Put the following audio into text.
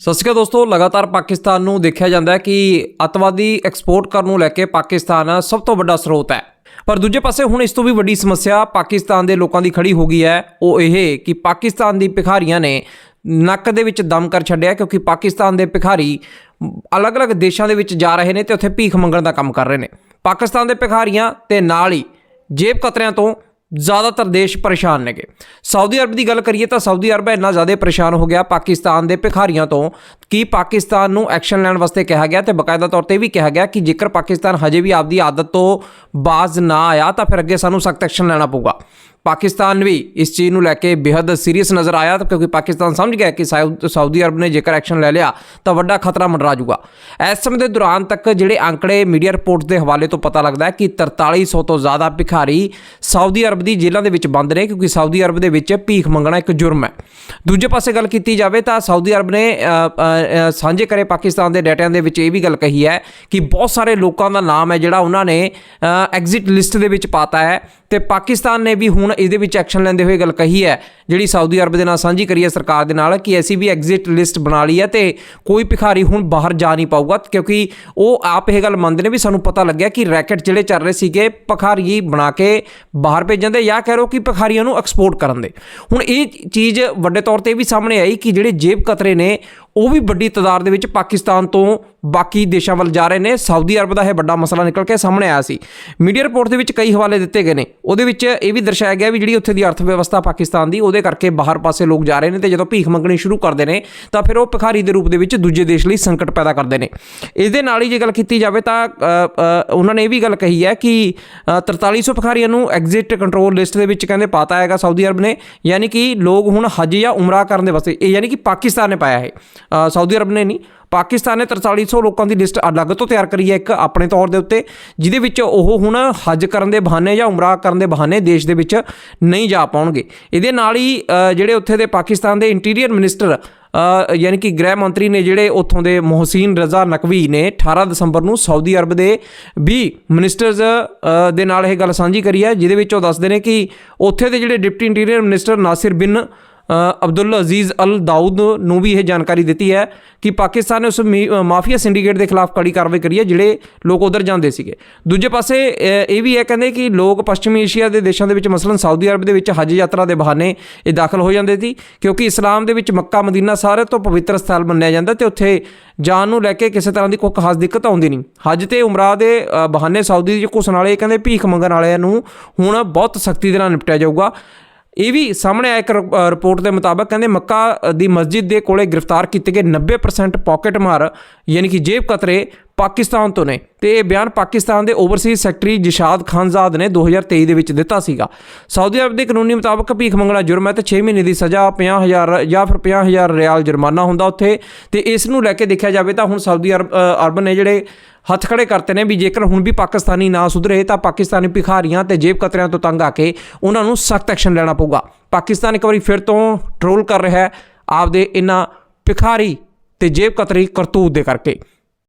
ਸਤਿ ਸ਼੍ਰੀ ਅਕਾਲ ਦੋਸਤੋ, ਲਗਾਤਾਰ ਪਾਕਿਸਤਾਨ ਨੂੰ ਦੇਖਿਆ ਜਾਂਦਾ ਹੈ ਕਿ ਅਤਵਾਦੀ ਐਕਸਪੋਰਟ ਕਰਨ ਨੂੰ ਲੈ ਕੇ ਪਾਕਿਸਤਾਨ ਸਭ ਤੋਂ ਵੱਡਾ ਸਰੋਤ ਹੈ। ਪਰ ਦੂਜੇ ਪਾਸੇ ਹੁਣ ਇਸ ਤੋਂ ਵੀ ਵੱਡੀ ਸਮੱਸਿਆ ਪਾਕਿਸਤਾਨ ਦੇ ਲੋਕਾਂ ਦੀ ਖੜੀ ਹੋ ਗਈ ਹੈ। ਉਹ ਇਹ ਕਿ ਪਾਕਿਸਤਾਨ ਦੀ ਭਿਖਾਰੀਆਂ ਨੇ ਨੱਕ ਦੇ ਵਿੱਚ ਦਮ ਕਰ ਛੱਡਿਆ ਕਿਉਂਕਿ ਪਾਕਿਸਤਾਨ ਦੇ ਭਿਖਾਰੀ ਅਲੱਗ-ਅਲੱਗ ਦੇਸ਼ਾਂ ਦੇ ਵਿੱਚ ਜਾ ਰਹੇ ਨੇ ਤੇ ਉੱਥੇ ਭੀਖ ਮੰਗਣ ਦਾ ਕੰਮ ਕਰ ਰਹੇ ਨੇ। ਪਾਕਿਸਤਾਨ ਦੇ ਭਿਖਾਰੀਆਂ ਤੇ ਨਾਲ ਹੀ ਜੇਬ ਕਤਰਿਆਂ ਤੋਂ ਜ਼ਿਆਦਾਤਰ ਦੇਸ਼ ਪਰੇਸ਼ਾਨ ਨੇਗੇ। ਸਾਊਦੀ ਅਰਬ ਦੀ ਗੱਲ ਕਰੀਏ ਤਾਂ ਸਾਊਦੀ ਅਰਬ ਇੰਨਾ ਜ਼ਿਆਦਾ ਪਰੇਸ਼ਾਨ ਹੋ ਗਿਆ ਪਾਕਿਸਤਾਨ ਦੇ ਭਿਖਾਰੀਆਂ ਤੋਂ ਕਿ ਪਾਕਿਸਤਾਨ ਨੂੰ ਐਕਸ਼ਨ ਲੈਣ ਵਾਸਤੇ ਕਿਹਾ ਗਿਆ ਤੇ ਬਕਾਇਦਾ ਤੌਰ ਤੇ ਇਹ ਵੀ ਕਿਹਾ ਗਿਆ ਕਿ ਜੇਕਰ ਪਾਕਿਸਤਾਨ ਹਜੇ ਵੀ ਆਪਦੀ ਆਦਤ ਤੋਂ ਬਾਜ਼ ਨਾ ਆਇਆ ਤਾਂ ਫਿਰ ਅੱਗੇ ਸਾਨੂੰ ਸਖਤ ਐਕਸ਼ਨ ਲੈਣਾ ਪਊਗਾ। ਪਾਕਿਸਤਾਨ ਵੀ ਇਸ ਚੀਜ਼ ਨੂੰ ਲੈ ਕੇ ਬੇहद ਸੀਰੀਅਸ ਨਜ਼ਰ ਆਇਆ ਕਿਉਂਕਿ ਪਾਕਿਸਤਾਨ ਸਮਝ ਗਿਆ ਕਿ ਸਾਊ- ਸਾਊਦੀ ਅਰਬ ਨੇ ਜੇਕਰ ਐਕਸ਼ਨ ਲੈ ਲਿਆ ਤਾਂ ਵੱਡਾ ਖਤਰਾ ਮੰਡਰਾ ਜੂਗਾ। ਇਸ ਸਮੇਂ ਦੇ ਦੌਰਾਨ ਤੱਕ ਜਿਹੜੇ ਅੰਕੜੇ ਮੀਡੀਆ ਰਿਪੋਰਟਸ ਦੇ ਹਵਾਲੇ ਤੋਂ ਪਤਾ ਲੱਗਦਾ ਹੈ ਕਿ 4300 ਤੋਂ ਜ਼ਿਆਦਾ ਭਿਖਾਰੀ ਸਾਊਦੀ ਅਰਬ ਦੀ ਜੇਲ੍ਹਾਂ ਦੇ ਵਿੱਚ ਬੰਦ ਨੇ ਕਿਉਂਕਿ ਸਾਊਦੀ ਅਰਬ ਦੇ ਵਿੱਚ ਭੀਖ ਮੰਗਣਾ ਇੱਕ ਜੁਰਮ ਹੈ। ਦੂਜੇ ਪਾਸੇ ਗੱਲ ਕੀਤੀ ਜਾਵੇ ਤਾਂ ਸਾਊਦੀ ਅਰਬ ਨੇ ਸਾਂਝੇ ਕਰੇ ਪਾਕਿਸਤਾਨ ਦੇ ਡਾਟਿਆਂ ਦੇ ਵਿੱਚ ਇਹ ਵੀ ਗੱਲ ਕਹੀ ਹੈ ਕਿ ਬਹੁਤ ਸਾਰੇ ਲੋਕਾਂ ਦਾ ਨਾਮ ਹੈ ਜਿਹੜਾ ਉਹਨਾਂ ਨੇ ਐਗਜ਼ਿਟ ਲਿਸਟ ਦੇ ਵਿੱਚ ਪਾਤਾ ਹੈ ਤੇ ਪਾਕਿਸਤਾਨ ਨੇ ਵੀ ਹੁਣ ਇਹਦੇ ਵਿੱਚ ਐਕਸ਼ਨ ਲੈਂਦੇ ਹੋਏ ਗੱਲ ਕਹੀ ਹੈ, ਜਿਹੜੀ ਸਾਊਦੀ ਅਰਬ ਦੇ ਨਾਲ ਸਾਂਝੀ ਕਰੀ ਹੈ ਸਰਕਾਰ ਦੇ ਨਾਲ, ਕਿ ਅਸੀਂ ਵੀ ਐਗਜ਼ਿਟ ਲਿਸਟ ਬਣਾ ਲਈ ਹੈ ਤੇ ਕੋਈ ਭਿਖਾਰੀ ਹੁਣ ਬਾਹਰ ਜਾ ਨਹੀਂ ਪਾਊਗਾ, ਕਿਉਂਕਿ ਉਹ ਆਪ ਇਹ ਗੱਲ ਮੰਨਦੇ ਨੇ ਵੀ ਸਾਨੂੰ ਪਤਾ ਲੱਗਿਆ ਕਿ ਰੈਕਟ ਜਿਹੜੇ ਚੱਲ ਰਹੇ ਸੀਗੇ ਭਿਖਾਰੀ ਬਣਾ ਕੇ ਬਾਹਰ ਭੇਜਣ ਦੇ, ਜਾਂ ਕਹਿ ਰੋ ਕਿ ਭਿਖਾਰੀਆਂ ਨੂੰ ਐਕਸਪੋਰਟ ਕਰਨ ਦੇ। ਹੁਣ ਇਹ ਚੀਜ਼ ਵੱਡੇ ਤੌਰ ਤੇ ਇਹ ਵੀ ਸਾਹਮਣੇ ਆਈ ਕਿ ਜਿਹੜੇ ਜੇਬ ਕਤਰੇ ਨੇ ਉਹ ਵੀ ਵੱਡੀ ਤਾਦਾਦ ਦੇ ਵਿੱਚ ਪਾਕਿਸਤਾਨ ਤੋਂ ਬਾਕੀ ਦੇਸ਼ਾਂ ਵੱਲ ਜਾ ਰਹੇ ਨੇ। ਸਾਊਦੀ ਅਰਬ ਦਾ ਇਹ ਵੱਡਾ ਮਸਲਾ ਨਿਕਲ ਕੇ ਸਾਹਮਣੇ ਆਇਆ ਸੀ। ਮੀਡੀਆ ਰਿਪੋਰਟ ਦੇ ਵਿੱਚ ਕਈ ਹਵਾਲੇ ਦਿੱਤੇ ਗਏ ਨੇ। ਉਹਦੇ ਵਿੱਚ ਇਹ ਵੀ ਦਰਸਾਇਆ ਗਿਆ ਵੀ ਜਿਹੜੀ ਉੱਥੇ ਦੀ ਅਰਥ ਵਿਵਸਥਾ ਪਾਕਿਸਤਾਨ ਦੀ ਉਹਦੇ ਕਰਕੇ ਬਾਹਰ ਪਾਸੇ ਲੋਕ ਜਾ ਰਹੇ ਨੇ ਤੇ ਜਦੋਂ ਭੀਖ ਮੰਗਣੀ ਸ਼ੁਰੂ ਕਰਦੇ ਨੇ ਤਾਂ ਫਿਰ ਉਹ ਭਿਖਾਰੀ ਦੇ ਰੂਪ ਦੇ ਵਿੱਚ ਦੂਜੇ ਦੇਸ਼ ਲਈ ਸੰਕਟ ਪੈਦਾ ਕਰਦੇ ਨੇ। ਇਸ ਦੇ ਨਾਲ ਹੀ ਜੇ ਗੱਲ ਕੀਤੀ ਜਾਵੇ ਤਾਂ ਉਹਨਾਂ ਨੇ ਇਹ ਵੀ ਗੱਲ ਕਹੀ ਹੈ ਕਿ ਅ, 4300 ਭਿਖਾਰੀਆਂ ਨੂੰ ਐਗਜ਼ਿਟ ਕੰਟਰੋਲ ਲਿਸਟ ਦੇ ਵਿੱਚ ਕਹਿੰਦੇ ਪਾਤਾ ਹੈਗਾ ਸਾਊਦੀ ਅਰਬ ਨੇ। ਯਾਨੀ ਕਿ ਲੋਕ ਹੁਣ ਹਜ ਜਾਂ ਉਮਰਾ ਕਰਨ ਦੇ ਵਾਸਤੇ ਇਹ ਯਾਨੀ ਕਿ ਪਾਕਿਸਤਾਨ ਨੇ ਪਾਇਆ ਹੈ ਸਾਊਦੀ ਅਰਬ ਨੇ ਨਹੀਂ, ਪਾਕਿਸਤਾਨ ਨੇ 4300 ਲੋਕਾਂ ਦੀ ਲਿਸਟ ਅਲੱਗ ਤੋਂ ਤਿਆਰ ਕਰੀ ਹੈ, ਇੱਕ ਆਪਣੇ ਤੌਰ ਦੇ ਉੱਤੇ, ਜਿਹਦੇ ਵਿੱਚ ਉਹ ਹੁਣ ਹਜ ਕਰਨ ਦੇ ਬਹਾਨੇ ਜਾਂ ਉਮਰਾ ਕਰਨ ਦੇ ਬਹਾਨੇ ਦੇਸ਼ ਦੇ ਵਿੱਚ ਨਹੀਂ ਜਾ ਪਾਉਣਗੇ। ਇਹਦੇ ਨਾਲ ਹੀ ਜਿਹੜੇ ਉੱਥੇ ਦੇ ਪਾਕਿਸਤਾਨ ਦੇ ਇੰਟੀਰੀਅਰ ਮਿਨਿਸਟਰ ਯਾਨੀ ਕਿ ਗ੍ਰਹਿ ਮੰਤਰੀ ਨੇ ਜਿਹੜੇ ਉੱਥੋਂ ਦੇ ਮੁਹਸੀਨ ਰਜ਼ਾ ਨਕਵੀ ਨੇ 18 ਦਸੰਬਰ ਨੂੰ ਸਾਊਦੀ ਅਰਬ ਦੇ 20 ਮਿਨਿਸਟਰਸ ਦੇ ਨਾਲ ਇਹ ਗੱਲ ਸਾਂਝੀ ਕਰੀ ਹੈ, ਜਿਹਦੇ ਵਿੱਚ ਉਹ ਦੱਸਦੇ ਨੇ ਕਿ ਉੱਥੇ ਦੇ ਜਿਹੜੇ ਡਿਪਟੀ ਇੰਟੀਰੀਅਰ ਮਿਨਿਸਟਰ ਨਾਸਿਰ ਬਿਨ ਅਬਦੁੱਲ ਅਜ਼ੀਜ਼ ਅਲ ਦਾਊਦ ਨੂੰ ਵੀ ਇਹ ਜਾਣਕਾਰੀ ਦਿੱਤੀ ਹੈ ਕਿ ਪਾਕਿਸਤਾਨ ਨੇ ਉਸ ਮੀ- ਮਾਫੀਆ ਸਿੰਡੀਕੇਟ ਦੇ ਖਿਲਾਫ ਕੜੀ ਕਾਰਵਾਈ ਕਰੀ ਹੈ, ਜਿਹੜੇ ਲੋਕ ਉਧਰ ਜਾਂਦੇ ਸੀਗੇ। ਦੂਜੇ ਪਾਸੇ ਇਹ ਵੀ ਹੈ ਕਹਿੰਦੇ ਕਿ ਲੋਕ ਪੱਛਮੀ ਏਸ਼ੀਆ ਦੇ ਦੇਸ਼ਾਂ ਦੇ ਵਿੱਚ, ਮਸਲਨ ਸਾਊਦੀ ਅਰਬ ਦੇ ਵਿੱਚ ਹਜ ਯਾਤਰਾ ਦੇ ਬਹਾਨੇ ਇਹ ਦਾਖਲ ਹੋ ਜਾਂਦੇ ਸੀ, ਕਿਉਂਕਿ ਇਸਲਾਮ ਦੇ ਵਿੱਚ ਮੱਕਾ, ਮਦੀਨਾ ਸਾਰੇ ਤੋਂ ਪਵਿੱਤਰ ਸਥਲ ਮੰਨਿਆ ਜਾਂਦਾ ਤੇ ਉੱਥੇ ਜਾਣ ਨੂੰ ਲੈ ਕੇ ਕਿਸੇ ਤਰ੍ਹਾਂ ਦੀ ਕੋਈ ਖਾਸ ਦਿੱਕਤ ਆਉਂਦੀ ਨਹੀਂ। ਹਜ ਤੇ ਉਮਰਾ ਦੇ ਬਹਾਨੇ ਸਾਊਦੀ ਦੇ ਘੁਸਣ ਵਾਲੇ ਕਹਿੰਦੇ ਭੀਖ ਮੰਗਣ ਵਾਲਿਆਂ ਨੂੰ ਹੁਣ ਬਹੁਤ ਸਖਤੀ ਦੇ ਨਾਲ ਨਿਪਟਿਆ ਜਾਊਗਾ। ਇਹ ਵੀ ਸਾਹਮਣੇ ਆਇਆ ਇੱਕ ਰਿਪੋਰਟ ਦੇ ਮੁਤਾਬਕ ਕਹਿੰਦੇ ਮੱਕਾ ਦੀ ਮਸਜਿਦ ਦੇ ਕੋਲੇ ਗ੍ਰਿਫਤਾਰ ਕੀਤੇ ਗਏ 90% ਪਾਕਟ ਮਾਰ, ਯਾਨੀ ਕਿ ਜੇਬ ਕਤਰੇ ਪਾਕਿਸਤਾਨ ਤੋਂ ਨੇ ਤੇ ਇਹ ਬਿਆਨ ਪਾਕਿਸਤਾਨ ਦੇ ਓਵਰਸੀਜ਼ ਸੈਕਟਰੀ ਜਿਸ਼ਾਦ ਖਾਨਜ਼ਾਦ ਨੇ 2023 ਦੇ ਵਿੱਚ ਦਿੱਤਾ ਸੀਗਾ। ਸਾਊਦੀ ਅਰਬ ਦੇ ਕਾਨੂੰਨੀ ਮੁਤਾਬਕ ਭੀਖ ਮੰਗਣਾ ਜੁਰਮ ਹੈ ਤੇ 6 ਮਹੀਨੇ ਦੀ ਸਜ਼ਾ 50000 ਜਾਂ ਫਿਰ 50000 ਰਿਆਲ ਜੁਰਮਾਨਾ ਹੁੰਦਾ ਉੱਥੇ ਤੇ ਇਸ ਨੂੰ ਲੈ ਕੇ ਦੇਖਿਆ ਜਾਵੇ ਤਾਂ ਹੁਣ ਸਾਊਦੀ ਅਰਬ ਅਰਬ ਨੇ ਜਿਹੜੇ ਹੱਥ ਖੜੇ ਕਰਤੇ ਨੇ ਵੀ ਜੇਕਰ ਹੁਣ ਵੀ ਪਾਕਿਸਤਾਨੀ ਨਾ ਸੁਧਰੇ ਤਾਂ ਪਾਕਿਸਤਾਨੀ ਭਿਖਾਰੀਆਂ ਤੇ ਜੇਬ ਕਤਰਿਆਂ ਤੋਂ ਤੰਗ ਆ ਕੇ ਉਹਨਾਂ ਨੂੰ ਸਖਤ ਐਕਸ਼ਨ ਲੈਣਾ ਪਊਗਾ। ਪਾਕਿਸਤਾਨ ਇੱਕ ਵਾਰੀ ਫਿਰ ਤੋਂ ਟਰੋਲ ਕਰ ਰਿਹਾ ਹੈ ਆਪਦੇ ਇਹਨਾਂ ਭਿਖਾਰੀ ਤੇ ਜੇਬ ਕਤਰੀ ਕਰਤੂਤ ਦੇ ਕਰਕੇ।